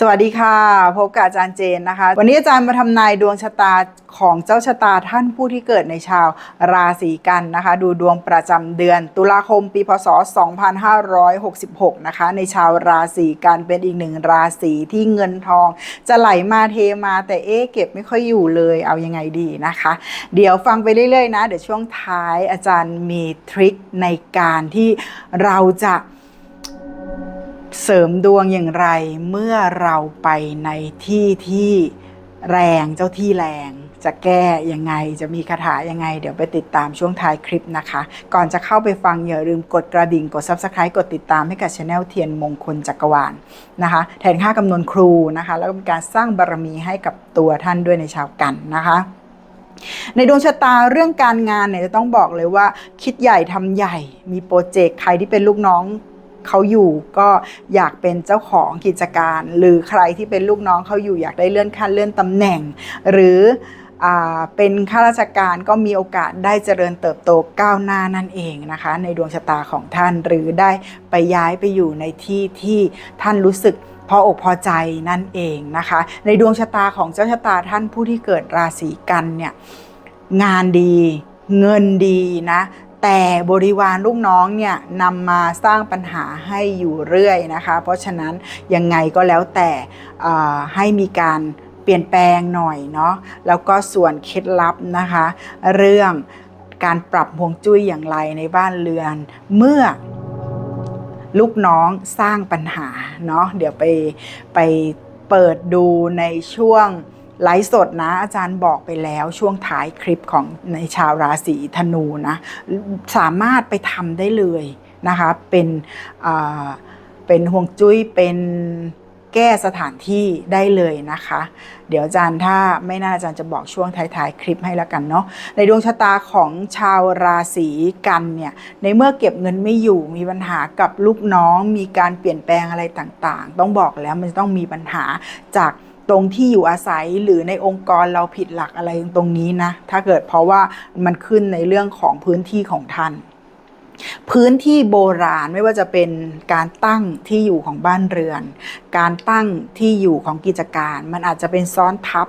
สวัสดีค่ะ พบกับอาจารย์เจนนะคะ วันนี้อาจารย์มาทำนายดวงชะตาของเจ้าชะตาท่านผู้ที่เกิดในชาวราศีกันนะคะ ดูดวงประจำเดือน ตุลาคมปีพศ 2566 นะคะ ในชาวราศีกันเป็นอีกหนึ่งราศีที่เงินทอง จะไหลมาเทมาแต่เอ๊ะเก็บไม่ค่อยอยู่เลยเอายังไงดีนะคะ เดี๋ยวฟังไปเรื่อยๆนะ เดี๋ยวช่วงท้ายอาจารย์มีทริคในการที่เราจะ เสริมดวงอย่างไรเมื่อเราไปในที่ที่แรงเจ้าที่แรงจะแก้ยังไงจะมีคาถายังไง เดี๋ยวไปติดตามช่วงท้ายคลิปนะคะ ก่อนจะเข้าไปฟังอย่าลืมกดกระดิ่งกด Subscribe กดติดตามให้กับช anel เทียนมงคลจักรวาลนะคะ แทนค่ากำนวนครูนะคะ แล้วก็เป็นการสร้างบารมีให้กับตัวท่านด้วยในชาวกันนะคะ ในดวงชะตาเรื่องการงานเนี่ยจะต้องบอกเลยว่า คิดใหญ่ทำใหญ่ มีโปรเจกต์ใครที่เป็นลูกน้อง เขาอยู่ก็อยากเป็นเจ้าของกิจการ หรือใครที่เป็นลูกน้องเขาอยู่อยากได้เลื่อนขั้นเลื่อนตำแหน่ง หรือเป็นข้าราชการก็มีโอกาสได้เจริญเติบโตก้าวหน้านั่นเองนะคะ ในดวงชะตาของท่านหรือได้ไปย้ายไปอยู่ในที่ที่ท่านรู้สึกพออกพอใจนั่นเองนะคะ ในดวงชะตาของเจ้าชะตาท่านผู้ที่เกิดราศีกันเนี่ยงานดีเงินดีนะ แต่บริวารลูกน้องเนี่ยนำมาสร้างปัญหาให้อยู่เรื่อยนะคะ เพราะฉะนั้นยังไงก็แล้วแต่ให้มีการเปลี่ยนแปลงหน่อยเนาะแล้วก็ส่วนเคล็ดลับนะคะ เรื่องการปรับฮวงจุ้ยอย่างไรในบ้านเรือน เมื่อลูกน้องสร้างปัญหาเนาะเดี๋ยวไปไปเปิดดูในช่วง ไลฟ์สดนะอาจารย์บอกไปแล้วช่วงท้ายคลิปของในชาวราศีธนูนะ สามารถไปทำได้เลยนะคะ เป็นเป็นห่วงจุ้ยเป็นแก้สถานที่ได้เลยนะคะ เดี๋ยวอาจารย์ถ้าไม่น่าอาจารย์จะบอกช่วงท้ายๆ คลิปให้แล้วกันเนาะในดวงชะตาของชาวราศีกันเนี่ยในเมื่อเก็บเงินไม่อยู่มีปัญหากับลูกน้อง มีการเปลี่ยนแปลงอะไรต่างๆ ต้องบอกแล้วมันจะต้องมีปัญหาจาก ตรงที่อยู่อาศัยหรือในองค์กรเราผิดหลักอะไรตรงนี้นะ ถ้าเกิดเพราะว่ามันขึ้นในเรื่องของพื้นที่ของท่าน พื้นที่โบราณไม่ว่าจะเป็นการตั้งที่อยู่ของบ้านเรือน การตั้งที่อยู่ของกิจการ มันอาจจะเป็นซ้อนทับ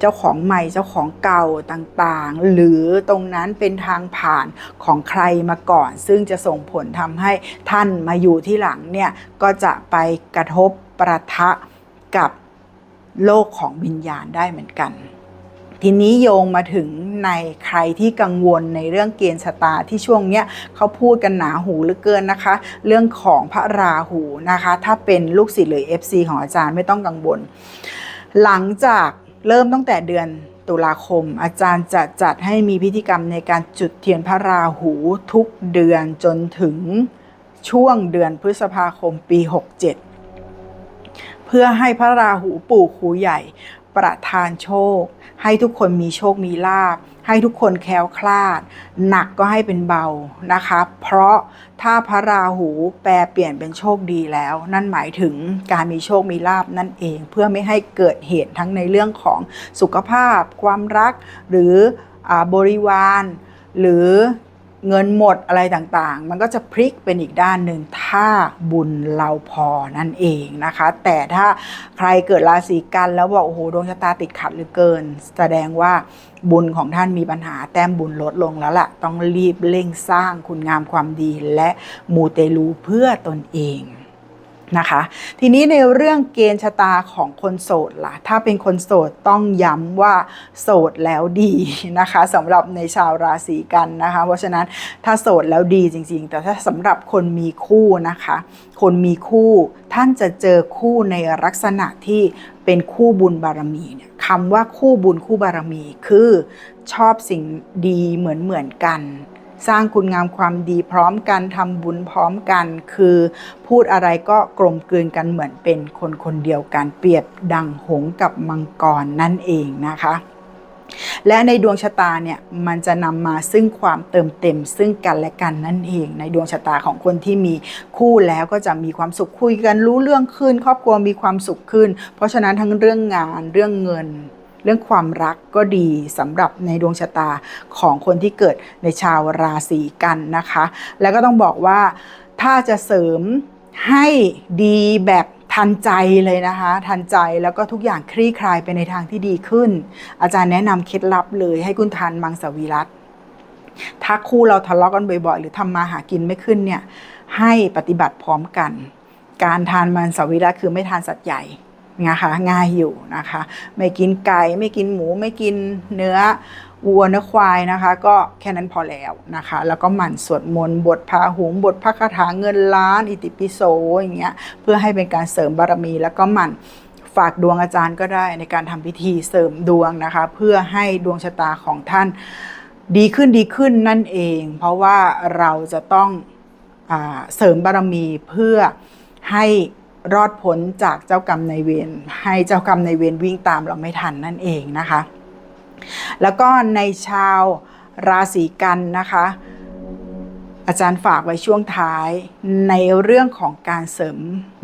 เจ้าของใหม่เจ้าของเก่าต่างๆ หรือตรงนั้นเป็นทางผ่านของใครมาก่อน ซึ่งจะส่งผลทำให้ท่านมาอยู่ที่หลังเนี่ย ก็จะไปกระทบประทะกับ โลกของวิญญาณได้เหมือนกัน ทีนี้โยงมาถึงในใครที่กังวลในเรื่องเกณฑ์ชะตาที่ช่วงเนี้ยเขาพูดกันหนาหูเหลือเกินนะคะ เรื่องของพระราหูนะคะ ถ้าเป็นลูกศิษย์หรือ FC ของอาจารย์ไม่ต้องกังวล หลังจากเริ่มตั้งแต่เดือนตุลาคม อาจารย์จะจัดให้มีพิธีกรรมในการจุดเทียนพระราหูทุกเดือนจนถึงช่วงเดือนพฤษภาคมปี 67เพื่อให้พระราหูปู่ครูใหญ่ ประทานโชค ให้ทุกคนมีโชคมีลาภให้ทุกคนแคล้วคลาด หนักก็ให้เป็นเบานะคะ เพราะถ้าพระราหูแปลเปลี่ยนเป็นโชคดีแล้ว นั่นหมายถึงการมีโชคมีลาภนั่นเอง เพื่อไม่ให้เกิดเหตุทั้งในเรื่องของสุขภาพ ความรัก หรืออบริวาร หรือ เงินหมดอะไรต่างๆ มันก็จะพลิกเป็นอีกด้านหนึ่งถ้าบุญเราพอนั่นเองนะคะ แต่ถ้าใครเกิดราศีกันแล้วบอกโอ้โหดวงชะตาติดขัดหรือเกิน แสดงว่าบุญของท่านมีปัญหาแต้มบุญลดลงแล้วล่ะ ต้องรีบเร่งสร้างคุณงามความดีและมูเตลูเพื่อตนเอง นะคะ ทีนี้ในเรื่องเกณฑ์ชะตาของคนโสดล่ะ ถ้าเป็นคนโสดต้องย้ำว่าโสดแล้วดีนะคะสำหรับในชาวราศีกันนะคะ เพราะฉะนั้นถ้าโสดแล้วดีจริง ๆ แต่ถ้าสำหรับคนมีคู่นะคะ คนมีคู่ท่านจะเจอคู่ในลักษณะที่เป็นคู่บุญบารมีเนี่ยคำว่าคู่บุญคู่บารมีคือชอบสิ่งดีเหมือนเหมือนๆกัน สร้างคุณงามความดีพร้อมกันทำบุญพร้อมกัน คือพูดอะไรก็กลมกลืนกันเหมือนเป็นคนคนเดียวกันเปรียบดังหงกับมังกรนั่นเองนะคะและในดวงชะตาเนี่ยมันจะนำมาซึ่งความเติมเต็มซึ่งกันและกันนั่นเอง ในดวงชะตาของคนที่มีคู่แล้วก็จะมีความสุขคุยกันรู้เรื่องขึ้น ครอบครัวมีความสุขขึ้น เพราะฉะนั้นทั้งเรื่องงานเรื่องเงิน เรื่องความรักก็ดีสำหรับในดวงชะตาของคนที่เกิดในชาวราศีกันนะคะ แล้วก็ต้องบอกว่าถ้าจะเสริมให้ดีแบบทันใจเลยนะคะ ทันใจแล้วก็ทุกอย่างคลี่คลายไปในทางที่ดีขึ้น อาจารย์แนะนำเคล็ดลับเลยให้คุณทานมังสวิรัตถ้าคู่เราทะเลาะกันบ่อยๆ หรือทำมาหากินไม่ขึ้นเนี่ยให้ปฏิบัติพร้อมกัน การทานมังสวิรัตคือไม่ทานสัตว์ใหญ่ นะคะง่ายอยู่นะคะ ไม่กินไก่ไม่กินหมูไม่กินเนื้อวัวเนื้อควายนะคะ ก็แค่นั้นพอแล้วนะคะ แล้วก็หมั่นสวดมนต์บทพาหุงบทพระคาถาเงินล้าน อิติปิโสอย่างเงี้ยเพื่อให้เป็นการเสริมบารมี แล้วก็หมั่นฝากดวงอาจารย์ก็ได้ในการทำพิธีเสริมดวงนะคะ เพื่อให้ดวงชะตาของท่านดีขึ้นดีขึ้นนั่นเอง เพราะว่าเราจะต้องอเสริมบารมีเพื่อให้ รอดพ้นจากเจ้ากรรมนายเวรให้เจ้ากรรมนายเวรวิ่งตามเราไม่ทันนั่นเองนะคะ แล้วก็ในชาวราศีกันนะคะ อาจารย์ฝากไว้ช่วงท้ายในเรื่องของการเสริม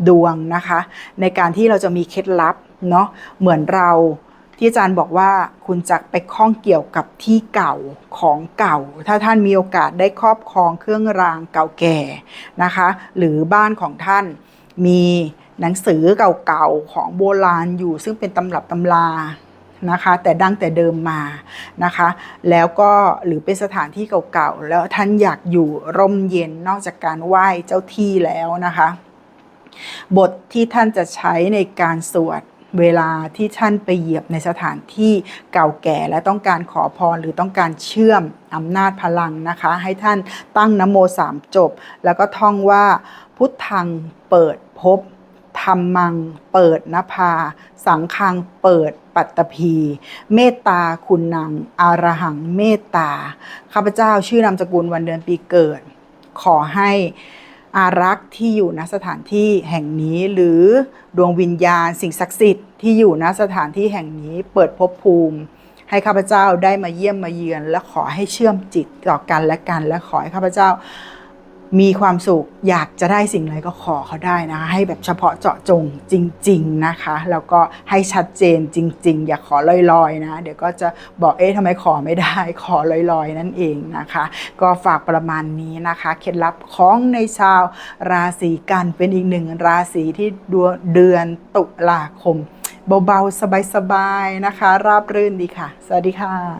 ดวงนะคะ ในการที่เราจะมีเคล็ดลับเนาะเหมือนเราที่อาจารย์บอกว่าคุณจะไปข้องเกี่ยวกับที่เก่าของเก่า ถ้าท่านมีโอกาสได้ครอบครองเครื่องรางเก่าแก่นะคะ หรือบ้านของท่าน มีหนังสือเก่าๆของโบราณอยู่ ซึ่งเป็นตำรับตำรานะคะแต่ดั้งแต่เดิมมานะคะ แล้วก็หรือเป็นสถานที่เก่าๆ แล้วท่านอยากอยู่ร่มเย็นนอกจากการไหว้เจ้าที่แล้วนะคะ บทที่ท่านจะใช้ในการสวดเวลาที่ท่านไปเหยียบในสถานที่เก่าแก่และต้องการขอพรหรือต้องการเชื่อมอำนาจพลังนะคะ ให้ท่านตั้งนโมสามจบ แล้วก็ท่องว่าพุทธังเปิด ภพธรรมัง เปิดนภา สังฆังเปิดปัตตภีเมตตาคุณนังอารหังเมตตาข้าพเจ้าชื่อนามสกุลวันเดือนปีเกิด ขอให้อารักษ์ที่อยู่ณสถานที่แห่งนี้หรือดวงวิญญาณสิ่งศักดิ์สิทธิ์ที่อยู่ณสถานที่แห่งนี้เปิดภพภูมิ ให้ข้าพเจ้าได้มาเยี่ยมมาเยือน และขอให้เชื่อมจิตต่อกันและกัน และขอให้ข้าพเจ้า มีความสุขอยากจะได้สิ่งอะไรก็ขอเขาได้นะคะให้แบบเฉพาะเจาะจงจริง ๆนะคะ แล้วก็ให้ชัดเจนจริง ๆ อย่าขอลอยๆนะ เดี๋ยวก็จะบอกเอ๊ะทำไมขอไม่ได้ขอลอยๆ นั่นเองนะคะ ก็ฝากประมาณนี้นะคะเคล็ดลับของในชาวราศีกันเป็นอีกหนึ่งราศีที่ดวงเดือนตุลาคม เบาๆ สบายๆนะคะ ราบรื่นดีค่ะ สวัสดีค่ะ